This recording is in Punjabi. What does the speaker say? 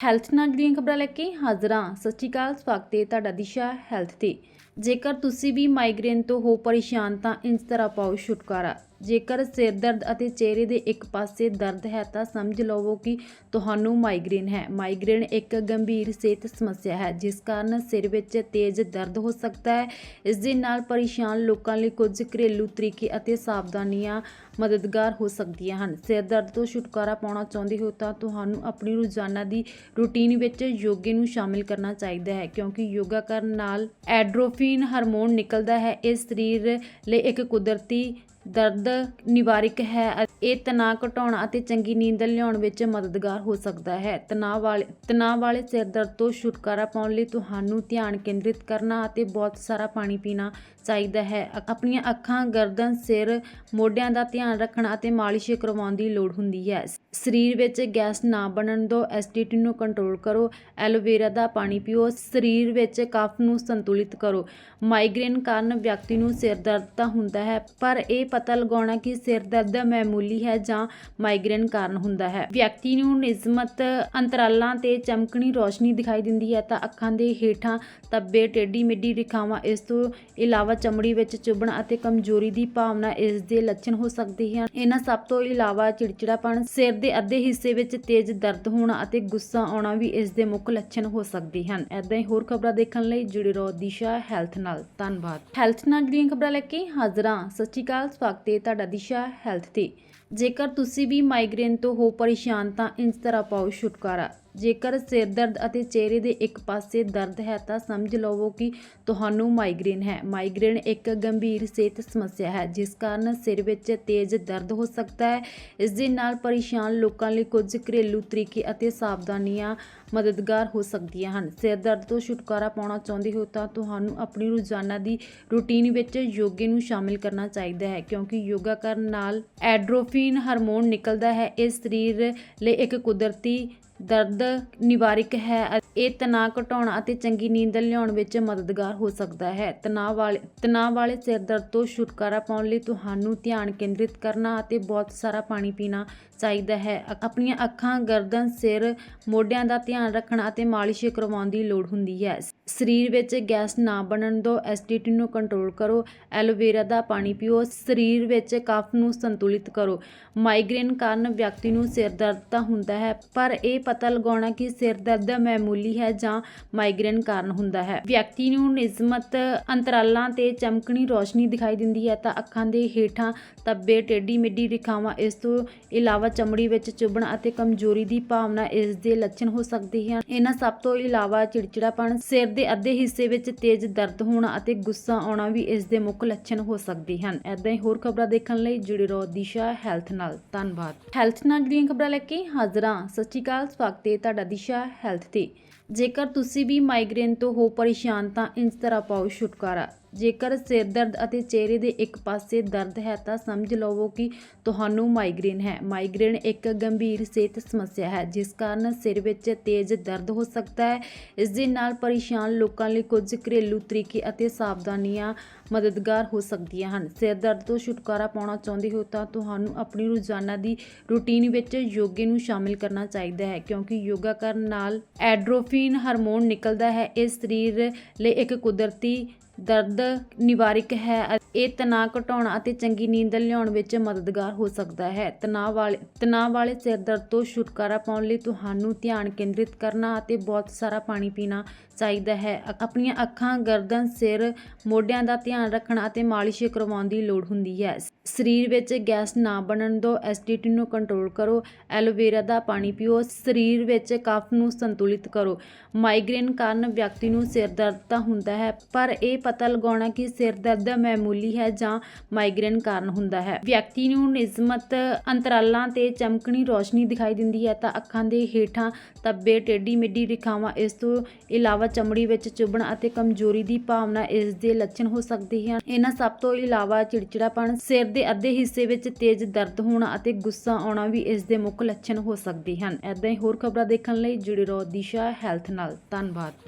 ਹੈਲਥ ਨਾਲ ਜੁੜੀਆਂ ਖਬਰਾਂ ਲੈ ਕੇ ਹਾਜ਼ਰ ਹਾਂ। ਸਤਿ ਸ਼੍ਰੀ ਅਕਾਲ, ਸਵਾਗਤ ਹੈ ਤੁਹਾਡਾ ਦਿਸ਼ਾ ਹੈਲਥ ਤੇ। ਜੇਕਰ ਤੁਸੀਂ ਵੀ ਮਾਈਗ੍ਰੇਨ ਤੋਂ ਹੋ ਪਰੇਸ਼ਾਨ ਤਾਂ ਇੰਸ ਤਰ੍ਹਾਂ ਪਾਓ ਛੁਟਕਾਰਾ। ਜੇਕਰ ਸਿਰ ਦਰਦ ਅਤੇ ਚਿਹਰੇ ਦੇ ਇੱਕ ਪਾਸੇ ਦਰਦ ਹੈ ਤਾਂ ਸਮਝ ਲਵੋ ਕਿ ਤੁਹਾਨੂੰ ਮਾਈਗ੍ਰੇਨ ਹੈ। ਮਾਈਗ੍ਰੇਨ ਇੱਕ ਗੰਭੀਰ ਸਿਹਤ ਸਮੱਸਿਆ ਹੈ, ਜਿਸ ਕਾਰਨ ਸਿਰ ਵਿੱਚ ਤੇਜ਼ ਦਰਦ ਹੋ ਸਕਦਾ ਹੈ। ਇਸ ਦੇ ਨਾਲ ਪਰੇਸ਼ਾਨ ਲੋਕਾਂ ਲਈ ਕੁਝ ਘਰੇਲੂ ਤਰੀਕੇ ਅਤੇ ਸਾਵਧਾਨੀਆਂ ਮਦਦਗਾਰ ਹੋ ਸਕਦੀਆਂ ਹਨ। ਸਿਰ ਦਰਦ ਤੋਂ ਛੁਟਕਾਰਾ ਪਾਉਣਾ ਚਾਹੁੰਦੇ ਹੋ ਤਾਂ ਤੁਹਾਨੂੰ ਆਪਣੀ ਰੋਜ਼ਾਨਾ ਦੀ ਰੁਟੀਨ ਵਿੱਚ ਯੋਗੇ ਨੂੰ ਸ਼ਾਮਿਲ ਕਰਨਾ ਚਾਹੀਦਾ ਹੈ, ਕਿਉਂਕਿ ਯੋਗਾ ਕਰਨ ਨਾਲ ਐਡਰੋਫਿਨ ਹਾਰਮੋਨ ਨਿਕਲਦਾ ਹੈ। ਇਹ ਸਰੀਰ ਲਈ ਇੱਕ ਕੁਦਰਤੀ ਦਰਦ ਨਿਵਾਰਕ ਹੈ ਇਹ ਤਣਾਅ ਘਟਾਉਣ ਅਤੇ ਚੰਗੀ ਨੀਂਦ ਲਿਆਉਣ ਵਿੱਚ ਮਦਦਗਾਰ ਹੋ ਸਕਦਾ ਹੈ। ਤਣਾਅ ਵਾਲੇ ਤਣਾਅ ਵਾਲੇ ਸਿਰ ਦਰਦ ਤੋਂ ਛੁਟਕਾਰਾ ਪਾਉਣ ਲਈ ਤੁਹਾਨੂੰ ਧਿਆਨ ਕੇਂਦਰਿਤ ਕਰਨਾ ਅਤੇ ਬਹੁਤ ਸਾਰਾ ਪਾਣੀ ਪੀਣਾ ਚਾਹੀਦਾ ਹੈ। ਆਪਣੀਆਂ ਅੱਖਾਂ, ਗਰਦਨ, ਸਿਰ ਮੋਢਿਆਂ ਦਾ ਧਿਆਨ ਰੱਖਣਾ ਅਤੇ ਮਾਲਿਸ਼ ਕਰਵਾਉਣ ਦੀ ਲੋੜ ਹੁੰਦੀ ਹੈ। ਸਰੀਰ ਵਿੱਚ ਗੈਸ ਨਾ ਬਣਨ ਦਿਓ ਐਸਿਡਿਟੀ ਨੂੰ ਕੰਟਰੋਲ ਕਰੋ, ਐਲੋਵੇਰਾ ਦਾ ਪਾਣੀ ਪੀਓ, ਸਰੀਰ ਵਿੱਚ ਕਫ ਨੂੰ ਸੰਤੁਲਿਤ ਕਰੋ। ਮਾਈਗ੍ਰੇਨ ਕਾਰਨ ਵਿਅਕਤੀ ਨੂੰ ਸਿਰ ਦਰਦ ਤਾਂ ਹੁੰਦਾ ਹੈ, ਪਰ ਇਹ ਪਤਾ ਲਗਾਉਣਾ ਕਿ ਸਿਰ ਦਰਦ ਮਾਮੂਲੀ ਹੈ ਜਾਂ ਮਾਈਗ੍ਰੇਨ ਕਾਰਨ ਹੁੰਦਾ ਹੈ। ਵਿਅਕਤੀ ਨੂੰ ਨਿਯਮਤ ਅੰਤਰਾਲਾਂ ਤੇ ਚਮਕਣੀ ਰੋਸ਼ਨੀ ਦਿਖਾਈ ਦਿੰਦੀ ਹੈ ਤਾਂ ਅੱਖਾਂ ਦੇ ਹੇਠਾਂ ਤੱਬੇ, ਟੇਢੀ ਮਿੱਡੀ ਰੇਖਾਵਾਂ, ਇਸ ਤੋਂ ਇਲਾਵਾ ਚਮੜੀ ਵਿੱਚ ਚੁਭਣ ਅਤੇ ਕਮਜ਼ੋਰੀ ਦੀ ਭਾਵਨਾ ਇਸ ਦੇ ਲੱਛਣ ਹੋ ਸਕਦੇ ਹਨ। ਇਹਨਾਂ ਸਭ ਤੋਂ ਇਲਾਵਾ ਚਿੜਚਿੜਾਪਣ ਸਿਰ ਦੇ ਅੱਧੇ ਹਿੱਸੇ ਵਿੱਚ ਤੇਜ਼ ਦਰਦ ਹੋਣਾ ਅਤੇ ਗੁੱਸਾ ਆਉਣਾ ਵੀ ਇਸ ਦੇ ਮੁੱਖ ਲੱਛਣ ਹੋ ਸਕਦੇ ਹਨ। ਐਦਾਂ ਹੀ ਹੋਰ ਖਬਰਾਂ ਦੇਖਣ ਲਈ ਜੁੜੇ ਰਹੋ ਦਿਸ਼ਾ ਹੈਲਥ ਨਾਲ। ਧੰਨਵਾਦ। ਹੈਲਥ ਨਾਲ ਜੁੜੀਆਂ ਖਬਰਾਂ ਲੈ ਕੇ ਹਾਜ਼ਰਾਂ ਸਤਿ ਸ਼੍ਰੀ ਅਕਾਲ। ਸਵਾਗਤ ਹੈ ਤੁਹਾਡਾ ਦਿਸ਼ਾ ਹੈਲਥ ਤੇ। ਜੇਕਰ ਤੁਸੀਂ ਵੀ ਮਾਈਗ੍ਰੇਨ ਤੋਂ ਹੋ ਪਰੇਸ਼ਾਨ ਤਾਂ ਇਸ ਤਰ੍ਹਾਂ ਪਾਓ ਛੁਟਕਾਰਾ। ਜੇਕਰ ਸਿਰ ਦਰਦ ਅਤੇ ਚਿਹਰੇ ਦੇ ਇੱਕ ਪਾਸੇ ਦਰਦ ਹੈ ਤਾਂ ਸਮਝ ਲਵੋ ਕਿ ਤੁਹਾਨੂੰ ਮਾਈਗ੍ਰੇਨ ਹੈ। ਮਾਈਗ੍ਰੇਨ ਇੱਕ ਗੰਭੀਰ ਸਿਹਤ ਸਮੱਸਿਆ ਹੈ, ਜਿਸ ਕਾਰਨ ਸਿਰ ਵਿੱਚ ਤੇਜ਼ ਦਰਦ ਹੋ ਸਕਦਾ ਹੈ। ਇਸ ਦੇ ਨਾਲ ਪਰੇਸ਼ਾਨ ਲੋਕਾਂ ਲਈ ਕੁਝ ਘਰੇਲੂ ਤਰੀਕੇ ਅਤੇ ਸਾਵਧਾਨੀਆਂ ਮਦਦਗਾਰ ਹੋ ਸਕਦੀਆਂ ਹਨ। ਸਿਰ ਦਰਦ ਤੋਂ ਛੁਟਕਾਰਾ ਪਾਉਣਾ ਚਾਹੁੰਦੇ ਹੋ ਤਾਂ ਤੁਹਾਨੂੰ ਆਪਣੀ ਰੋਜ਼ਾਨਾ ਦੀ ਰੁਟੀਨ ਵਿੱਚ ਯੋਗੇ ਨੂੰ ਸ਼ਾਮਿਲ ਕਰਨਾ ਚਾਹੀਦਾ ਹੈ, ਕਿਉਂਕਿ ਯੋਗਾ ਕਰਨ ਨਾਲ ਐਡਰੋਫਿਨ ਹਾਰਮੋਨ ਨਿਕਲਦਾ ਹੈ ਇਹ ਸਰੀਰ ਲਈ ਇੱਕ ਕੁਦਰਤੀ ਦਰਦ ਨਿਵਾਰਕ ਹੈ। ਇਹ ਤਣਾਅ ਘਟਾਉਣ ਅਤੇ ਚੰਗੀ ਨੀਂਦ ਲਿਆਉਣ ਵਿੱਚ ਮਦਦਗਾਰ ਹੋ ਸਕਦਾ ਹੈ। ਤਣਾਅ ਵਾਲੇ ਤਣਾਅ ਵਾਲੇ ਸਿਰ ਦਰਦ ਤੋਂ ਛੁਟਕਾਰਾ ਪਾਉਣ ਲਈ ਤੁਹਾਨੂੰ ਧਿਆਨ ਕੇਂਦਰਿਤ ਕਰਨਾ ਅਤੇ ਬਹੁਤ ਸਾਰਾ ਪਾਣੀ ਪੀਣਾ ਚਾਹੀਦਾ ਹੈ। ਆਪਣੀਆਂ ਅੱਖਾਂ, ਗਰਦਨ, ਸਿਰ, ਮੋਢਿਆਂ ਦਾ ਧਿਆਨ ਰੱਖਣਾ ਅਤੇ ਮਾਲਿਸ਼ ਕਰਵਾਉਣ ਦੀ ਲੋੜ ਹੁੰਦੀ ਹੈ। ਸਰੀਰ ਵਿੱਚ ਗੈਸ ਨਾ ਬਣਨ ਦਿਓ ਐਸਿਡਿਟੀ ਨੂੰ ਕੰਟਰੋਲ ਕਰੋ। ਐਲੋਵੇਰਾ ਦਾ ਪਾਣੀ ਪੀਓ। ਸਰੀਰ ਵਿੱਚ ਕਫ ਨੂੰ ਸੰਤੁਲਿਤ ਕਰੋ। ਮਾਈਗ੍ਰੇਨ ਕਾਰਨ ਵਿਅਕਤੀ ਨੂੰ ਸਿਰ ਦਰਦ ਤਾਂ ਹੁੰਦਾ ਹੈ, ਪਰ ਇਹ ਪਤਾ ਲਗਾਉਣਾ ਕਿ ਸਿਰ ਦਰਦ ਮਾਮੂਲੀ ਹੈ ਜਾਂ ਮਾਈਗ੍ਰੇਨ ਕਾਰਨ ਹੁੰਦਾ ਹੈ। ਵਿਅਕਤੀ ਨੂੰ ਨਿਯਮਤ ਅੰਤਰਾਲਾਂ ਤੇ ਚਮਕਣੀ ਰੋਸ਼ਨੀ ਦਿਖਾਈ ਦਿੰਦੀ ਹੈ ਤਾਂ ਅੱਖਾਂ ਦੇ ਹੇਠਾਂ ਤੱਬੇ, ਟੇਢੀ ਮਿੱਡੀ ਰੇਖਾਵਾਂ, ਇਸ ਤੋਂ ਇਲਾਵਾ ਚਮੜੀ ਵਿੱਚ ਚੁਭਣ ਅਤੇ ਕਮਜ਼ੋਰੀ ਦੀ ਭਾਵਨਾ ਇਸ ਦੇ ਲੱਛਣ ਹੋ ਸਕਦੇ ਹਨ। ਇਹਨਾਂ ਸਭ ਤੋਂ ਇਲਾਵਾ ਚਿੜਚਿੜਾਪਣ, ਸਿਰ ਦੇ ਅੱਧੇ ਹਿੱਸੇ ਵਿੱਚ ਤੇਜ਼ ਦਰਦ ਹੋਣਾ ਅਤੇ ਗੁੱਸਾ ਆਉਣਾ ਵੀ ਇਸ ਦੇ ਮੁੱਖ ਲੱਛਣ ਹੋ ਸਕਦੇ ਹਨ। ਐਦਾਂ ਹੀ ਹੋਰ ਖਬਰਾਂ ਦੇਖਣ ਲਈ ਜੁੜੇ ਰਹੋ ਦਿਸ਼ਾ ਹੈਲਥ ਨਾਲ। ਧੰਨਵਾਦ। ਹੈਲਥ ਨਾਲ ਜੁੜੀਆਂ ਖਬਰਾਂ ਲੈ ਕੇ ਹਾਜ਼ਰਾਂ ਸਤਿ ਸ਼੍ਰੀ ਅਕਾਲ। ਸਵਾਗਤ 'ਤੇ ਤੁਹਾਡਾ ਦਿਸ਼ਾ ਹੈਲਥ ਤੇ। ਜੇਕਰ ਤੁਸੀਂ ਵੀ ਮਾਈਗ੍ਰੇਨ ਤੋਂ ਹੋ ਪਰੇਸ਼ਾਨ ਤਾਂ ਇਸ ਤਰ੍ਹਾਂ ਪਾਓ ਛੁਟਕਾਰਾ। ਜੇਕਰ ਸਿਰ ਦਰਦ ਅਤੇ ਚਿਹਰੇ ਦੇ ਇੱਕ ਪਾਸੇ ਦਰਦ ਹੈ ਤਾਂ ਸਮਝ ਲਵੋ ਕਿ ਤੁਹਾਨੂੰ ਮਾਈਗ੍ਰੇਨ ਹੈ। ਮਾਈਗ੍ਰੇਨ ਇੱਕ ਗੰਭੀਰ ਸਿਹਤ ਸਮੱਸਿਆ ਹੈ, ਜਿਸ ਕਾਰਨ ਸਿਰ ਵਿੱਚ ਤੇਜ਼ ਦਰਦ ਹੋ ਸਕਦਾ ਹੈ। ਇਸ ਦੇ ਨਾਲ ਪਰੇਸ਼ਾਨ ਲੋਕਾਂ ਲਈ ਕੁਝ ਘਰੇਲੂ ਤਰੀਕੇ ਅਤੇ ਸਾਵਧਾਨੀਆਂ ਮਦਦਗਾਰ ਹੋ ਸਕਦੀਆਂ ਹਨ। ਸਿਰ ਦਰਦ ਤੋਂ ਛੁਟਕਾਰਾ ਪਾਉਣਾ ਚਾਹੁੰਦੇ ਹੋ ਤਾਂ ਤੁਹਾਨੂੰ ਆਪਣੀ ਰੋਜ਼ਾਨਾ ਦੀ ਰੁਟੀਨ ਵਿੱਚ ਯੋਗੇ ਨੂੰ ਸ਼ਾਮਿਲ ਕਰਨਾ ਚਾਹੀਦਾ ਹੈ, ਕਿਉਂਕਿ ਯੋਗਾ ਕਰਨ ਨਾਲ ਐਡਰੋਫਿਨ ਹਾਰਮੋਨ ਨਿਕਲਦਾ ਹੈ ਇਹ ਸਰੀਰ ਲਈ ਇੱਕ ਕੁਦਰਤੀ ਦਰਦ ਨਿਵਾਰਕ ਹੈ। ਇਹ ਤਣਾਅ ਘਟਾਉਣ ਅਤੇ ਚੰਗੀ ਨੀਂਦ ਲਿਆਉਣ ਵਿੱਚ ਮਦਦਗਾਰ ਹੋ ਸਕਦਾ ਹੈ। ਤਣਾਅ ਵਾਲੇ ਤਣਾਅ ਵਾਲੇ ਸਿਰ ਦਰਦ ਤੋਂ ਛੁਟਕਾਰਾ ਪਾਉਣ ਲਈ ਤੁਹਾਨੂੰ ਧਿਆਨ ਕੇਂਦਰਿਤ ਕਰਨਾ ਅਤੇ ਬਹੁਤ ਸਾਰਾ ਪਾਣੀ ਪੀਣਾ ਚਾਹੀਦਾ ਹੈ। ਆਪਣੀਆਂ ਅੱਖਾਂ, ਗਰਦਨ, ਸਿਰ, ਮੋਢਿਆਂ ਦਾ ਧਿਆਨ ਰੱਖਣਾ ਅਤੇ ਮਾਲਿਸ਼ ਕਰਵਾਉਣ ਦੀ ਲੋੜ ਹੁੰਦੀ ਹੈ। ਸਰੀਰ ਵਿੱਚ ਗੈਸ ਨਾ ਬਣਨ ਦਿਓ ਐਸਿਡਿਟੀ ਨੂੰ ਕੰਟਰੋਲ ਕਰੋ। ਐਲੋਵੇਰਾ ਦਾ ਪਾਣੀ ਪੀਓ। ਸਰੀਰ ਵਿੱਚ ਕਫ ਨੂੰ ਸੰਤੁਲਿਤ ਕਰੋ। ਮਾਈਗ੍ਰੇਨ ਕਾਰਨ ਵਿਅਕਤੀ ਨੂੰ ਸਿਰ ਦਰਦ ਤਾਂ ਹੁੰਦਾ ਹੈ, ਪਰ ਇਹ ਪਤਾ ਲਗਾਉਣਾ ਕਿ ਸਿਰ ਦਰਦ ਮਾਮੂਲੀ ਹੈ ਜਾਂ ਮਾਈਗ੍ਰੇਨ ਕਾਰਨ ਹੁੰਦਾ ਹੈ। ਵਿਅਕਤੀ ਨੂੰ ਨਿਯਮਤ ਅੰਤਰਾਲਾਂ ਤੇ ਚਮਕਣੀ ਰੋਸ਼ਨੀ ਦਿਖਾਈ ਦਿੰਦੀ ਹੈ ਤਾਂ ਅੱਖਾਂ ਦੇ ਹੇਠਾਂ ਤੱਬੇ, ਟੇਢੀ ਮਿੱਡੀ ਰੇਖਾਵਾਂ, ਇਸ ਤੋਂ ਇਲਾਵਾ ਚਮੜੀ ਵਿੱਚ ਚੁਭਣ ਅਤੇ ਕਮਜ਼ੋਰੀ ਦੀ ਭਾਵਨਾ ਇਸ ਦੇ ਲੱਛਣ ਹੋ ਸਕਦੇ ਹਨ। ਇਹਨਾਂ ਸਭ ਤੋਂ ਇਲਾਵਾ ਚਿੜਚਿੜਾਪਣ, ਸਿਰ ਦੇ ਅੱਧੇ ਹਿੱਸੇ ਵਿੱਚ ਤੇਜ਼ ਦਰਦ ਹੋਣਾ ਅਤੇ ਗੁੱਸਾ ਆਉਣਾ ਵੀ ਇਸ ਦੇ ਮੁੱਖ ਲੱਛਣ ਹੋ ਸਕਦੇ ਹਨ। ਐਦਾਂ ਹੀ ਹੋਰ ਖਬਰਾਂ ਦੇਖਣ ਲਈ ਜੁੜੇ ਰਹੋ ਦਿਸ਼ਾ ਹੈਲਥ ਨਾਲ। ਧੰਨਵਾਦ।